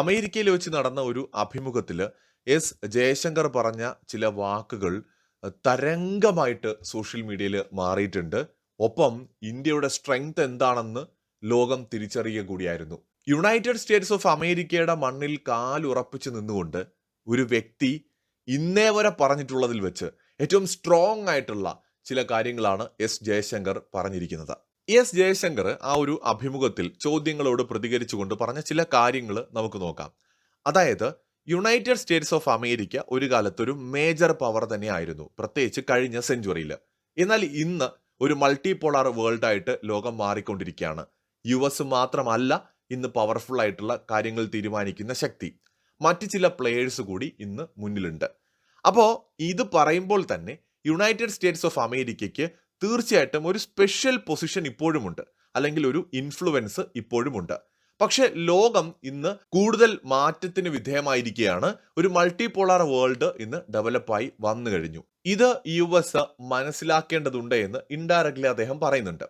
അമേരിക്കയിൽ വെച്ച് നടന്ന ഒരു അഭിമുഖത്തിൽ എസ്. ജയശങ്കർ പറഞ്ഞ ചില വാക്കുകൾ തരംഗമായിട്ട് സോഷ്യൽ മീഡിയയിൽ മാറിയിട്ടുണ്ട്. ഒപ്പം ഇന്ത്യയുടെ സ്ട്രെങ്ത് എന്താണെന്ന് ലോകം തിരിച്ചറിയുക കൂടിയായിരുന്നു. യുണൈറ്റഡ് സ്റ്റേറ്റ്സ് ഓഫ് അമേരിക്കയുടെ മണ്ണിൽ കാലുറപ്പിച്ച് നിന്നുകൊണ്ട് ഒരു വ്യക്തി ഇന്നേ വരെ പറഞ്ഞിട്ടുള്ളതിൽ വെച്ച് ഏറ്റവും സ്ട്രോങ് ആയിട്ടുള്ള ചില കാര്യങ്ങളാണ് എസ്. ജയശങ്കർ പറഞ്ഞിരിക്കുന്നത്. എസ് ജയശങ്കർ ആ ഒരു അഭിമുഖത്തിൽ ചോദ്യങ്ങളോട് പ്രതികരിച്ചുകൊണ്ട് പറഞ്ഞ ചില കാര്യങ്ങൾ നമുക്ക് നോക്കാം. അതായത് യുണൈറ്റഡ് സ്റ്റേറ്റ്സ് ഓഫ് അമേരിക്ക ഒരു കാലത്തൊരു മേജർ പവർ തന്നെയായിരുന്നു പ്രത്യേകിച്ച് കഴിഞ്ഞ സെഞ്ചുറിയിൽ എന്നാൽ ഇന്ന് ഒരു മൾട്ടി പോളാർ വേൾഡ് ആയിട്ട് ലോകം മാറിക്കൊണ്ടിരിക്കുകയാണ്. യു എസ് മാത്രമല്ല ഇന്ന് പവർഫുൾ ആയിട്ടുള്ള കാര്യങ്ങൾ തീരുമാനിക്കുന്ന ശക്തി. മറ്റ് ചില പ്ലെയേഴ്സ് കൂടി ഇന്ന് മുന്നിലുണ്ട്. അപ്പോൾ ഇത് പറയുമ്പോൾ തന്നെ യുണൈറ്റഡ് സ്റ്റേറ്റ്സ് ഓഫ് അമേരിക്കയ്ക്ക് തീർച്ചയായിട്ടും ഒരു സ്പെഷ്യൽ പൊസിഷൻ ഇപ്പോഴുമുണ്ട്. അല്ലെങ്കിൽ ഒരു ഇൻഫ്ലുവൻസ് ഇപ്പോഴുമുണ്ട്. പക്ഷെ ലോകം ഇന്ന് കൂടുതൽ മാറ്റത്തിന് വിധേയമായിരിക്കുകയാണ്. ഒരു മൾട്ടിപോളാർ വേൾഡ് ഇന്ന് ഡെവലപ്പായി വന്നു കഴിഞ്ഞു. ഇത് യു എസ് മനസ്സിലാക്കേണ്ടതുണ്ട് എന്ന് ഇൻഡയറക്ട്ലി അദ്ദേഹം പറയുന്നുണ്ട്.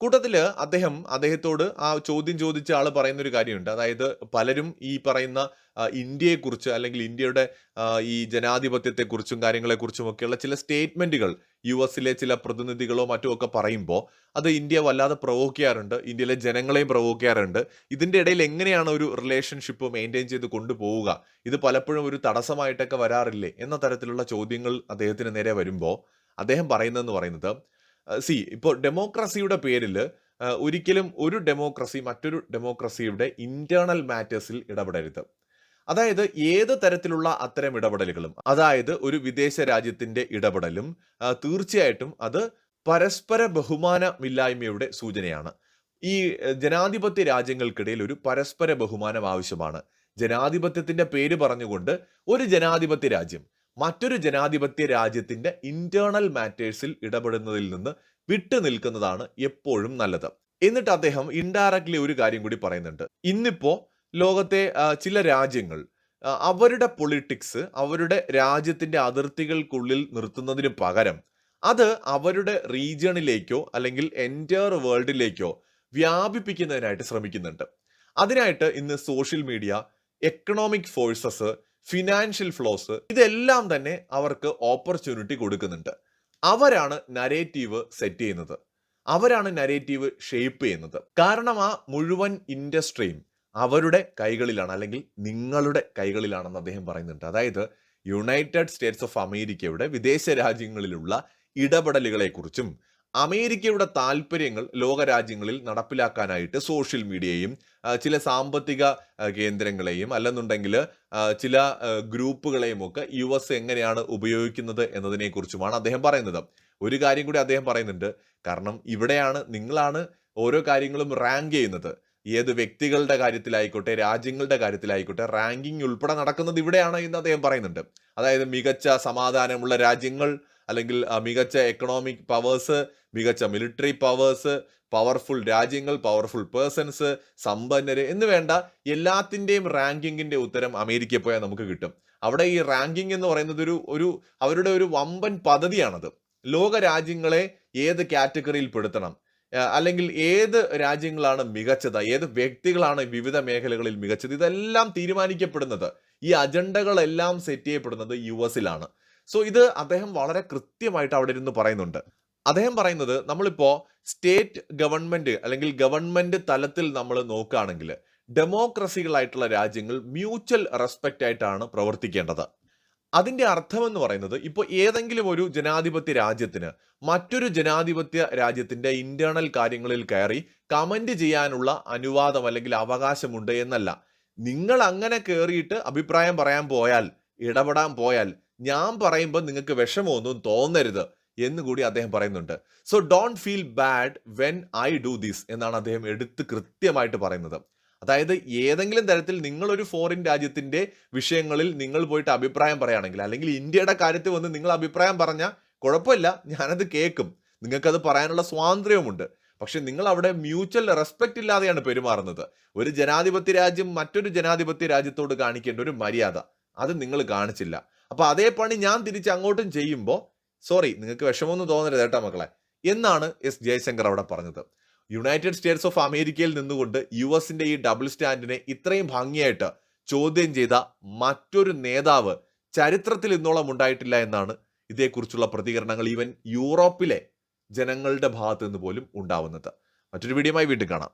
കൂട്ടത്തിൽ അദ്ദേഹം അദ്ദേഹത്തോട് ആ ചോദ്യം ചോദിച്ച ആൾ പറയുന്ന ഒരു കാര്യമുണ്ട്. അതായത് പലരും ഈ പറയുന്ന ഇന്ത്യയെ ഇന്ത്യയെക്കുറിച്ച് അല്ലെങ്കിൽ ഇന്ത്യയുടെ ഈ ജനാധിപത്യത്തെക്കുറിച്ചും കാര്യങ്ങളെക്കുറിച്ചും ഒക്കെയുള്ള ചില സ്റ്റേറ്റ്മെന്റുകൾ യു എസിലെ ചില പ്രതിനിധികളോ മറ്റോ ഒക്കെ പറയുമ്പോൾ അത് ഇന്ത്യ വല്ലാതെ പ്രൊവോക്ക് ചെയ്യാറുണ്ട് ഇന്ത്യയിലെ ജനങ്ങളെയും പ്രൊവോക്ക് ചെയ്യാറുണ്ട് ഇതിന്റെ ഇടയിൽ എങ്ങനെയാണ് ഒരു റിലേഷൻഷിപ്പ് മെയിന്റെയിൻ ചെയ്ത് കൊണ്ടുപോവുക? ഇത് പലപ്പോഴും ഒരു തടസ്സമായിട്ടൊക്കെ വരാറില്ലേ? എന്ന തരത്തിലുള്ള ചോദ്യങ്ങൾ അദ്ദേഹത്തിന് നേരെ വരുമ്പോൾ അദ്ദേഹം പറയുന്നതെന്ന് പറയുന്നത് സി ഇപ്പോൾ ഡെമോക്രസിയുടെ പേരിൽ ഒരിക്കലും ഒരു ഡെമോക്രസി മറ്റൊരു ഡെമോക്രസിയുടെ ഇന്റേണൽ മാറ്റേഴ്സിൽ ഇടപെടരുത്. അതായത് ഏത് തരത്തിലുള്ള അത്തരം ഇടപെടലുകളും അതായത് ഒരു വിദേശ രാജ്യത്തിന്റെ ഇടപെടലും തീർച്ചയായിട്ടും അത് പരസ്പര ബഹുമാനമില്ലായ്മയുടെ സൂചനയാണ്. ഈ ജനാധിപത്യ രാജ്യങ്ങൾക്കിടയിൽ ഒരു പരസ്പര ബഹുമാനം ആവശ്യമാണ്. ജനാധിപത്യത്തിന്റെ പേര് പറഞ്ഞുകൊണ്ട് ഒരു ജനാധിപത്യ രാജ്യം മറ്റൊരു ജനാധിപത്യ രാജ്യത്തിന്റെ ഇന്റേണൽ മാറ്റേഴ്സിൽ ഇടപെടുന്നതിൽ നിന്ന് വിട്ടു നിൽക്കുന്നതാണ് എപ്പോഴും നല്ലത്. എന്നിട്ട് അദ്ദേഹം ഇൻഡയറക്ട്ലി ഒരു കാര്യം കൂടി പറയുന്നുണ്ട്. ഇന്നിപ്പോ ലോകത്തെ ചില രാജ്യങ്ങൾ അവരുടെ പൊളിറ്റിക്സ് അവരുടെ രാജ്യത്തിന്റെ അതിർത്തികൾക്കുള്ളിൽ നിർത്തുന്നതിന് പകരം അത് അവരുടെ റീജിയണിലേക്കോ അല്ലെങ്കിൽ എന്റയർ വേൾഡിലേക്കോ വ്യാപിപ്പിക്കുന്നതിനായിട്ട് ശ്രമിക്കുന്നുണ്ട്. അതിനായിട്ട് ഇന്ന് social media economic forces financial flows ഇതെല്ലാം തന്നെ അവർക്ക് ഓപ്പർച്യൂണിറ്റി കൊടുക്കുന്നുണ്ട്. അവരാണ് നരേറ്റീവ് സെറ്റ് ചെയ്യുന്നത്. അവരാണ് നരേറ്റീവ് ഷേപ്പ് ചെയ്യുന്നത്. കാരണം ആ മുഴുവൻ ഇൻഡസ്ട്രിയും അവരുടെ കൈകളിലാണ് അല്ലെങ്കിൽ നിങ്ങളുടെ കൈകളിലാണെന്ന് അദ്ദേഹം പറയുന്നുണ്ട്. അതായത് യുണൈറ്റഡ് സ്റ്റേറ്റ്സ് ഓഫ് അമേരിക്കയുടെ വിദേശ രാജ്യങ്ങളിലുള്ള ഇടപെടലുകളെക്കുറിച്ചും അമേരിക്കയുടെ താല്പര്യങ്ങൾ ലോകരാജ്യങ്ങളിൽ നടപ്പിലാക്കാനായിട്ട് സോഷ്യൽ മീഡിയയും ചില സാമ്പത്തിക കേന്ദ്രങ്ങളെയും അല്ലെന്നുണ്ടെങ്കിൽ ചില ഗ്രൂപ്പുകളെയും ഒക്കെ യു എസ് എങ്ങനെയാണ് ഉപയോഗിക്കുന്നത് എന്നതിനെക്കുറിച്ചുമാണ് അദ്ദേഹം പറയുന്നത്. ഒരു കാര്യം കൂടി അദ്ദേഹം പറയുന്നുണ്ട്. കാരണം ഇവിടെയാണ് നിങ്ങളാണ് ഓരോ കാര്യങ്ങളും റാങ്ക് ചെയ്യുന്നത്. ഏത് വ്യക്തികളുടെ കാര്യത്തിലായിക്കോട്ടെ രാജ്യങ്ങളുടെ കാര്യത്തിലായിക്കോട്ടെ റാങ്കിങ് ഉൾപ്പെടെ നടക്കുന്നത് ഇവിടെയാണ് എന്ന് അദ്ദേഹം പറയുന്നുണ്ട്. അതായത് മികച്ച സമാധാനമുള്ള രാജ്യങ്ങൾ അല്ലെങ്കിൽ മികച്ച എക്കണോമിക് പവേഴ്സ് മികച്ച മിലിറ്ററി പവേഴ്സ് പവർഫുൾ രാജ്യങ്ങൾ പവർഫുൾ പേഴ്സൺസ് സമ്പന്നര് എന്ന് വേണ്ട എല്ലാത്തിന്റെയും റാങ്കിങ്ങിന്റെ ഉത്തരം അമേരിക്കയിൽ പോയാൽ നമുക്ക് കിട്ടും. അവിടെ ഈ റാങ്കിങ് എന്ന് പറയുന്നത് ഒരു ഒരു അവരുടെ ഒരു വമ്പൻ പദ്ധതിയാണത്. ലോക രാജ്യങ്ങളെ ഏത് കാറ്റഗറിയിൽ പെടുത്തണം? അല്ലെങ്കിൽ ഏത് രാജ്യങ്ങളാണ് മികച്ചത്? ഏത് വ്യക്തികളാണ് വിവിധ മേഖലകളിൽ മികച്ചത്? ഇതെല്ലാം തീരുമാനിക്കപ്പെടുന്നത്. ഈ അജണ്ടകളെല്ലാം സെറ്റ് ചെയ്യപ്പെടുന്നത് യു എസിലാണ്. സോ ഇത് അദ്ദേഹം വളരെ കൃത്യമായിട്ട് അവിടെ ഇരുന്ന് പറയുന്നുണ്ട്. അദ്ദേഹം പറയുന്നത് നമ്മളിപ്പോൾ സ്റ്റേറ്റ് ഗവൺമെന്റ് അല്ലെങ്കിൽ ഗവൺമെന്റ് തലത്തിൽ നമ്മൾ നോക്കുകയാണെങ്കിൽ ഡെമോക്രസികളായിട്ടുള്ള രാജ്യങ്ങൾ മ്യൂച്വൽ റെസ്പെക്റ്റ് ആയിട്ടാണ് പ്രവർത്തിക്കേണ്ടത്. അതിന്റെ അർത്ഥമെന്ന് പറയുന്നത് ഇപ്പോൾ ഏതെങ്കിലും ഒരു ജനാധിപത്യ രാജ്യത്തിന് മറ്റൊരു ജനാധിപത്യ രാജ്യത്തിന്റെ ഇന്റേണൽ കാര്യങ്ങളിൽ കയറി കമന്റ് ചെയ്യാനുള്ള അനുവാദം അല്ലെങ്കിൽ അവകാശമുണ്ട് എന്നല്ല. നിങ്ങൾ അങ്ങനെ കയറിയിട്ട് അഭിപ്രായം പറയാൻ പോയാൽ ഇടപെടാൻ പോയാൽ ഞാൻ പറയുമ്പോൾ നിങ്ങൾക്ക് വിഷമമൊന്നും തോന്നരുത് എന്ന് കൂടി അദ്ദേഹം പറയുന്നുണ്ട്. So don't feel bad when I do this എന്നാണ് അദ്ദേഹം എടുത്ത് കൃത്യമായിട്ട് പറയുന്നത്. അതായത് ഏതെങ്കിലും തരത്തിൽ നിങ്ങളൊരു ഫോറിൻ രാജ്യത്തിന്റെ വിഷയങ്ങളിൽ നിങ്ങൾ പോയിട്ട് അഭിപ്രായം പറയുകയാണെങ്കിൽ അല്ലെങ്കിൽ ഇന്ത്യയുടെ കാര്യത്തിൽ വന്ന് നിങ്ങൾ അഭിപ്രായം പറഞ്ഞാൽ കുഴപ്പമില്ല ഞാനത് കേൾക്കും. നിങ്ങൾക്കത് പറയാനുള്ള സ്വാതന്ത്ര്യവുമുണ്ട്. പക്ഷെ നിങ്ങൾ അവിടെ മ്യൂച്വൽ റെസ്പെക്റ്റ് ഇല്ലാതെയാണ് പെരുമാറുന്നത്. ഒരു ജനാധിപത്യ രാജ്യം മറ്റൊരു ജനാധിപത്യ രാജ്യത്തോട് കാണിക്കേണ്ട ഒരു മര്യാദ അത് നിങ്ങൾ കാണിച്ചില്ല. അപ്പൊ അതേ പണി ഞാൻ തിരിച്ച് അങ്ങോട്ടും ചെയ്യുമ്പോൾ സോറി നിങ്ങൾക്ക് വിഷമമൊന്നും തോന്നരുത് കേട്ടോ മക്കളെ. എന്നാണ് എസ് ജയശങ്കർ അവിടെ പറഞ്ഞത്. യുണൈറ്റഡ് സ്റ്റേറ്റ്സ് ഓഫ് അമേരിക്കയിൽ നിന്നുകൊണ്ട് യു എസിന്റെ ഈ ഡബിൾ സ്റ്റാൻഡിനെ ഇത്രയും ഭംഗിയായിട്ട് ചോദ്യം ചെയ്ത മറ്റൊരു നേതാവ് ചരിത്രത്തിൽ ഇന്നോളം ഉണ്ടായിട്ടില്ല എന്നാണ് ഇതേക്കുറിച്ചുള്ള പ്രതികരണങ്ങൾ ഈവൻ യൂറോപ്പിലെ ജനങ്ങളുടെ ഭാഗത്തു നിന്ന് പോലും ഉണ്ടാവുന്നത്. മറ്റൊരു വീഡിയോയുമായി വീണ്ടും കാണാം.